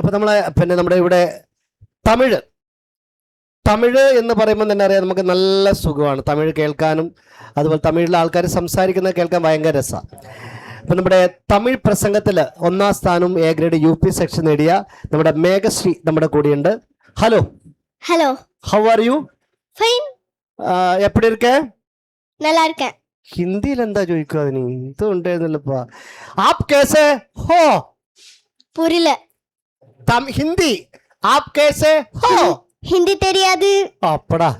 അപ്പൊ നമ്മളെ പിന്നെ നമ്മുടെ ഇവിടെ തമിഴ് തമിഴ് എന്ന് പറയുമ്പോൾ തന്നെ അറിയാം നമുക്ക് നല്ല സുഖമാണ് തമിഴ് കേൾക്കാനും അതുപോലെ തമിഴിലെ ആൾക്കാർ സംസാരിക്കുന്നത് കേൾക്കാൻ ഭയങ്കര രസമാണ് അപ്പം നമ്മുടെ തമിഴ് പ്രസംഗത്തിൽ ഒന്നാം സ്ഥാനവും A grade U P section നേടിയ നമ്മുടെ മേഘശ്രീ നമ്മുടെ കൂടെയുണ്ട് hello hello how are you fine എപ്പടി ഇരിക്കേ நல்லா இருக்கேன் ഹിന്ദിയിൽ എന്താ ചോദിക്കുക അതിന് ഇത് ഉണ്ടായിരുന്നല്ലപ്പാ ആപ് കേസേ ഹോ புரியல തം- ഹിന്ദി. App case? ഹോ. ഹിന്ദി തെരിയാത്. അപ്പടാ.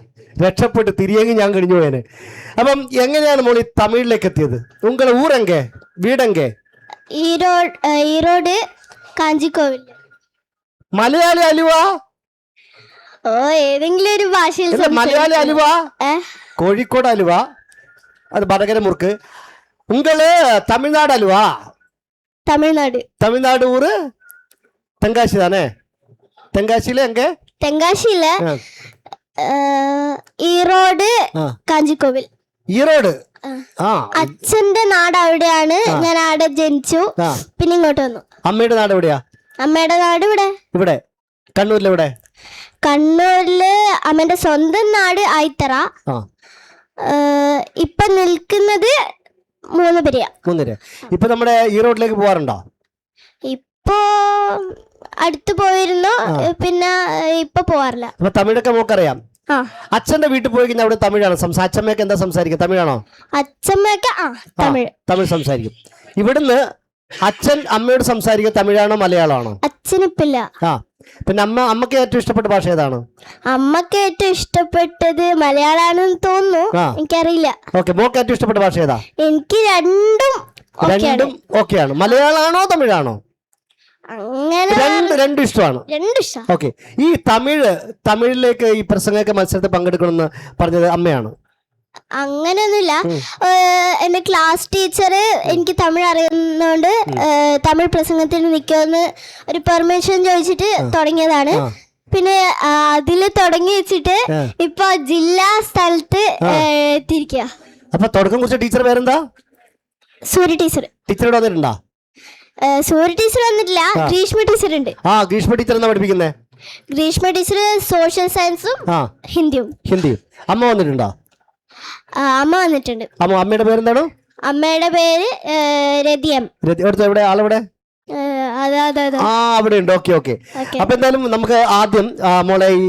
രക്ഷപ്പെട്ട് തിരിയെങ്കിൽ ഞാൻ കഴിഞ്ഞു പോയേനെ. അപ്പം എങ്ങനെയാണ് മോളി തമിഴിലേക്ക് എത്തിയത് ഉങ്ങളെ ഊരെങ്കെ? വീടെങ്കെ? ഈരോഡ് ഈരോഡ് കാഞ്ചിക്കോവിൽ മലയാളി അലുവ? ഓ ഏതെങ്കിലും ഒരു ഭാഷയിൽ മലയാളി അലുവ? കോഴിക്കോട് അലുവ? അത് വടകര മുറുക്ക് ഉങ്ങൾ തമിഴ്നാട് അലുവ? തമിഴ്നാട്. തമിഴ്നാട് ഊര് തെങ്കാശി താനേ தென்காசியில എങ്കെ தென்காசியில ഈറോഡ്. കാഞ്ചിക്കോവിൽ. ഈറോഡ് അച്ഛന്റെ നാട് അവിടെയാണ് ഞാൻ അവിടെ ജനിച്ചു. പിന്നെ ഇങ്ങോട്ട് വന്നു. അമ്മയുടെ നാട് എവിടെയാ? അമ്മയുടെ നാട് ഇവിടെ. ഇവിടെ. കണ്ണൂരിൽ എവിടെ? കണ്ണൂരിൽ അമ്മന്റെ സ്വന്തം നാട് ആയിത്തറ. ഇപ്പൊ നിൽക്കുന്നത് മൂന്ന് പേരെയാ മൂന്ന് പേര് ഇപ്പൊ നമ്മുടെ ഈറോഡിലേക്ക് പോവാറുണ്ടോ? ഇപ്പോ അടുത്ത് പോയിരുന്നു. പിന്നെ ഇപ്പൊ പോവാറില്ല. അപ്പൊ തമിഴൊക്കെ നമുക്കറിയാം അച്ഛന്റെ വീട്ടിൽ പോയി കഴിഞ്ഞാൽ അവിടെ തമിഴാണ്. അച്ഛമ്മയൊക്കെ എന്താ സംസാരിക്കുക തമിഴാണോ? അച്ഛമ്മയൊക്കെ തമിഴ്. തമിഴ് സംസാരിക്കും. ഇവിടുന്ന് അച്ഛൻ അമ്മയോട് സംസാരിക്കുക തമിഴാണോ മലയാളമാണോ? അച്ഛനിപ്പില്ല. ആ. പിന്നെ അമ്മ അമ്മയ്ക്ക് ഏറ്റവും ഇഷ്ടപ്പെട്ട ഭാഷ ഏതാണ്? അമ്മയ്ക്ക് ഏറ്റവും ഇഷ്ടപ്പെട്ടത് മലയാളാണെന്ന് തോന്നുന്നു. എനിക്കറിയില്ല. ഓക്കെ മോക്ക് ഏറ്റവും ഇഷ്ടപ്പെട്ട ഭാഷ ഏതാ? എനിക്ക് രണ്ടും രണ്ടും ഓക്കെയാണ്. മലയാളമാണോ തമിഴാണോ? രണ്ട് രണ്ടും ഇഷ്ടമാണ്. ഓക്കെ. ഈ തമിഴ് തമിഴിലേക്ക് ഈ പ്രസംഗമൊക്കെ മത്സരത്തിൽ പങ്കെടുക്കണമെന്ന് പറഞ്ഞത് അമ്മയാണ്. അങ്ങനെയൊന്നുമില്ല. ഉം. എന്റെ ക്ലാസ് ടീച്ചർ എനിക്ക് തമിഴ് അറിയുന്നതുകൊണ്ട് തമിഴ് പ്രസംഗത്തിന് നിൽക്കുമെന്ന് ഒരു പെർമിഷൻ ചോദിച്ചിട്ട് തുടങ്ങിയതാണ്. പിന്നെ അതിൽ അതിൽ തുടങ്ങി വെച്ചിട്ട്. ഇപ്പൊ ജില്ലാ സ്ഥലത്ത് എത്തിയിരിക്കുക അപ്പൊ തുടക്കം കുറിച്ച ടീച്ചർ പേരെന്താ? സൂര്യ ടീച്ചർ ടീച്ചറോട് വന്നിട്ടുണ്ടോ? സൂര്യ ടീച്ചർ വന്നിട്ടില്ല. ഗ്രീഷ്മ ടീച്ചർ ഉണ്ട്. ആ ഗ്രീഷ്മ ടീച്ചർ എന്നാ പഠിപ്പിക്കുന്നത് ഗ്രീഷ്മ ടീച്ചർ സോഷ്യൽ സയൻസും ഹിന്ദിയും. ഹിന്ദിയും. ഹിന്ദി അമ്മ വന്നിട്ടുണ്ടോ? അമ്മ വന്നിട്ടുണ്ട്. അമ്മ അമ്മയുടെ പേരെന്താണ്? അമ്മയുടെ പേര് രതിയം. എവിടെ? ആളെവിടെ? ആ അവിടെ ഉണ്ട്. Okay okay. അപ്പൊ എന്തായാലും നമുക്ക് ആദ്യം മോളെ ഈ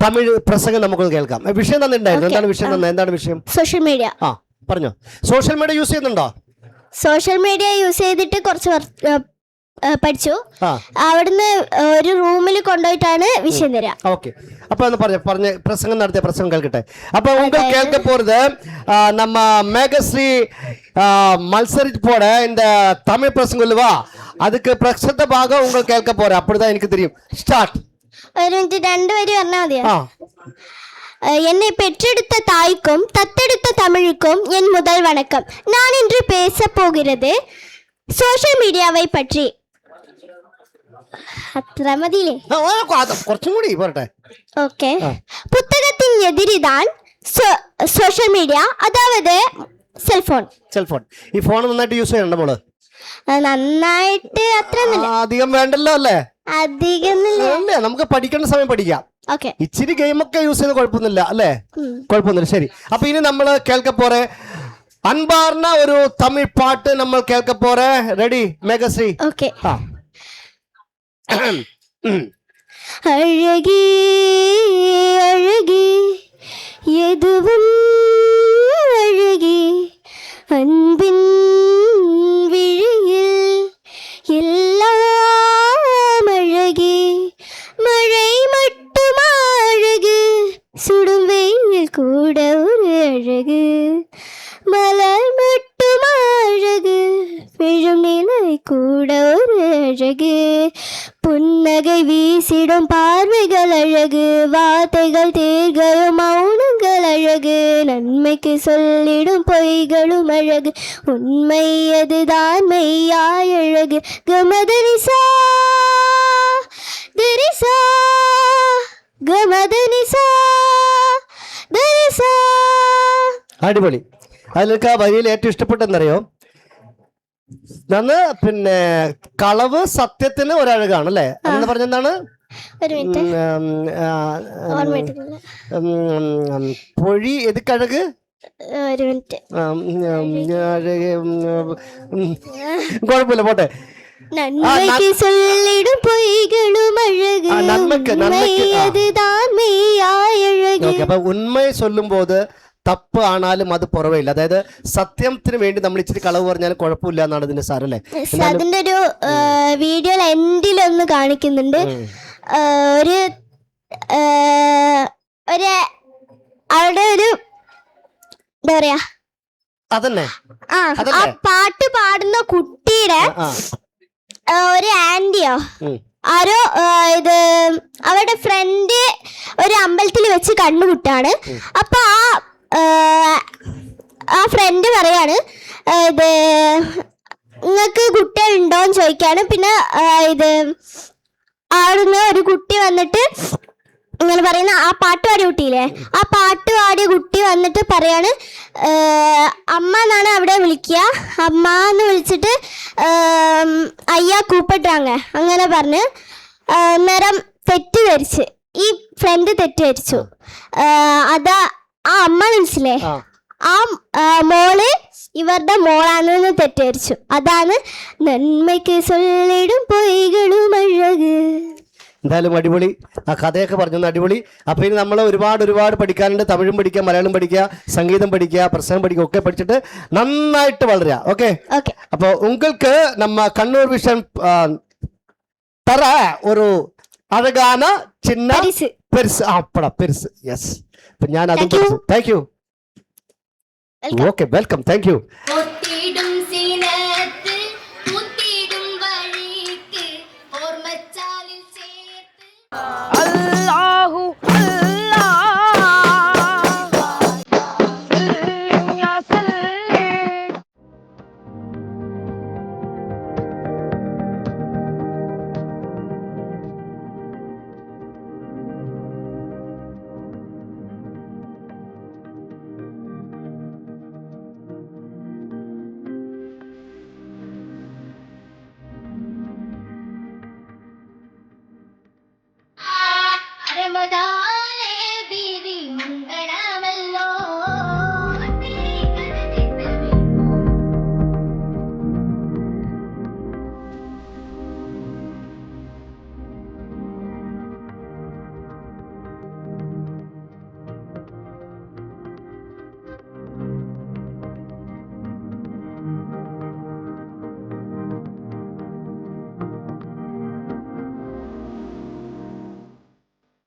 തമിഴ് പ്രസംഗം നമുക്കൊന്ന് കേൾക്കാം. വിഷയം തന്നിട്ടുണ്ടായിരുന്നു. എന്താണ് വിഷയം തന്നെ എന്താണ് വിഷയം? Social media. ആ പറഞ്ഞോ. സോഷ്യൽ മീഡിയ യൂസ് ചെയ്യുന്നുണ്ടോ? സോഷ്യൽ മീഡിയ യൂസ് ചെയ്തിട്ട് കുറച്ച് പഠിച്ചു. അവിടുന്ന് ഒരു റൂമിൽ കൊണ്ടുപോയിട്ടാണ് വിഷയം തരാം. ഓക്കെ. അപ്പൊ ഒന്ന് പറഞ്ഞു പറഞ്ഞ പ്രസംഗം നടത്തിയ പ്രസംഗം കേൾക്കട്ടെ. അപ്പൊ ഉങ്കൾ കേൾക്ക പോറത് നമ്മ மேகஸ்ரீ மல்சரிச்சு போட இந்த தமிழ் பிரசங்கம் இல்லவா அதுக்கு பிரசத்தமாக ഭാഗം கேட்க കേൾക്ക அப்படிதான் எனக்கு എനിക്ക് തരും സ്റ്റാർട്ട് ഒരു മിനിറ്റ് രണ്ടുപേര് வரணா മതിയോ? என்னை பெற்றெடுத்த தாய்க்கும் தத்தெடுத்த தமிழுக்கும் என் முதல் வணக்கம் நான் இன்று பேச போகிறது சோஷியல் மீடியாவை പറ്റി. അത്ര മതിയില്ലേ ഓക്കെ. പുസ്തകത്തിന് എതിരിതാണ് സോഷ്യൽ മീഡിയ അതാവത് സെൽഫോൺ. സെൽഫോൺ. ഈ ഫോൺ നന്നായിട്ട് യൂസ് ചെയ്യണം നമ്മൾ നന്നായിട്ട് അത്ര അധികം വേണ്ടല്ലോ അല്ലേ? അധികം നമുക്ക് പഠിക്കേണ്ട സമയം പഠിക്കാം. ഇച്ചിരി ഗെയിമൊക്കെ യൂസ് ചെയ്ത് കുഴപ്പമൊന്നുമില്ല അല്ലേ? കുഴപ്പമൊന്നുമില്ല. ശരി. അപ്പൊ ഇനി നമ്മൾ കേൾക്ക പോരെ അൻപാർന്ന ഒരു തമിഴ് പാട്ട് നമ്മൾ കേൾക്ക പോരെ റെഡി മേഘശ്രീ ഓക്കെ ആ சுடும் வெயில் கூட ஒரு அழகு. மலர் மட்டும் அழகு. விழும் நிலை கூட ஒரு அழகு. புன்னகை வீசிடும் பார்வைகள் அழகு. வார்த்தைகள் தேர்களும் மௌனங்கள் அழகு. நன்மைக்கு சொல்லிடும் பொய்களும் அழகு. உண்மை அதுதான் மெய்யாய் அழகு. கமதனிசா தரிசா கமதனிசா അടിപൊളി. അതിലേക്ക് ആ വരിയിൽ ഏറ്റവും ഇഷ്ടപ്പെട്ടെന്നറിയോ നന്ന് പിന്നെ കളവ് സത്യത്തിന് ഒരഴകാണ് അല്ലേ? എന്ന് പറഞ്ഞെന്താണ്? പൊഴി എത് കഴക് കൊഴപ്പില്ല പോട്ടെ. നന്മയ്ക്ക് നന്മയ്ക്ക് ഉണ്മയെ ചൊല്ലുമ്പോൾ തപ്പ് ആണാലും അത് പുറവേയില്ല. അതായത് സത്യത്തിന് വേണ്ടി നമ്മൾ ഇച്ചിരി കളവ് പറഞ്ഞാലും കുഴപ്പമില്ല എന്നാണ് ഇതിന്റെ സാർ അല്ലേ? അതിന്റെ ഒരു വീഡിയോയിൽ എൻഡിലൊന്ന് കാണിക്കുന്നുണ്ട്. ഒരു ഒരു അവിടെ ഒരു എന്താ പറയാ? അതന്നെ. ആ പാട്ട് പാടുന്ന കുട്ടിയുടെ ഒരു ആന്റിയോ? ആരോ ഇത് അവരുടെ ഫ്രണ്ട് ഒരു അമ്പലത്തിൽ വെച്ച് കണ്ടുമുട്ടാണ് അപ്പൊ ആ ആ, ഫ്രണ്ട് പറയാണ് ഇത് നിങ്ങൾക്ക് കുട്ടികളുണ്ടോന്ന് ചോദിക്കാണ്. പിന്നെ ഇത് അവിടുന്ന് ഒരു കുട്ടി വന്നിട്ട് ഇങ്ങനെ പറയുന്ന ആ പാട്ട് പാടിയ കുട്ടിയില്ലേ ആ പാട്ട് പാടിയ കുട്ടി വന്നിട്ട് പറയാണ് അമ്മ എന്നാണ് അവിടെ വിളിക്കുക? അമ്മ എന്ന് വിളിച്ചിട്ട് അയ്യ കൂപ്പിട്ടാങ്ങ. അങ്ങനെ പറഞ്ഞ് നേരം തെറ്റ് തെറ്റിദ്ധരിച്ച് ഈ ഫ്രണ്ട് തെറ്റിദ്ധരിച്ചു. ധരിച്ചു അതാ ആ അമ്മ മനസ്സിലേ. ആ. മോൾ ഇവരുടെ മോളാണെന്ന് തെറ്റിദ്ധരിച്ചു. അതാണ് നന്മയ്ക്ക് സൊല്ലിടും പൊയ്കളും അഴക്. എന്തായാലും അടിപൊളി. ആ കഥയൊക്കെ പറഞ്ഞു അടിപൊളി. അപ്പോൾ ഇനി നമ്മൾ ഒരുപാട് ഒരുപാട് പഠിക്കാനുണ്ട്. തമിഴും പഠിക്കുക മലയാളം പഠിക്കുക സംഗീതം പഠിക്കുക പ്രസംഗം പഠിക്കുക ഒക്കെ പഠിച്ചിട്ട് നന്നായിട്ട് വളരുക ഓക്കെ? അപ്പോൾ ഉങ്ങൾക്ക് നമ്മ കണ്ണൂർ വിഷൻ തറ ഒരു അഴകാന ചിന്ന പെരുസ്. ആ പട പെരുസ്. യെസ് ഞാൻ അതും. Thank you okay welcome thank you da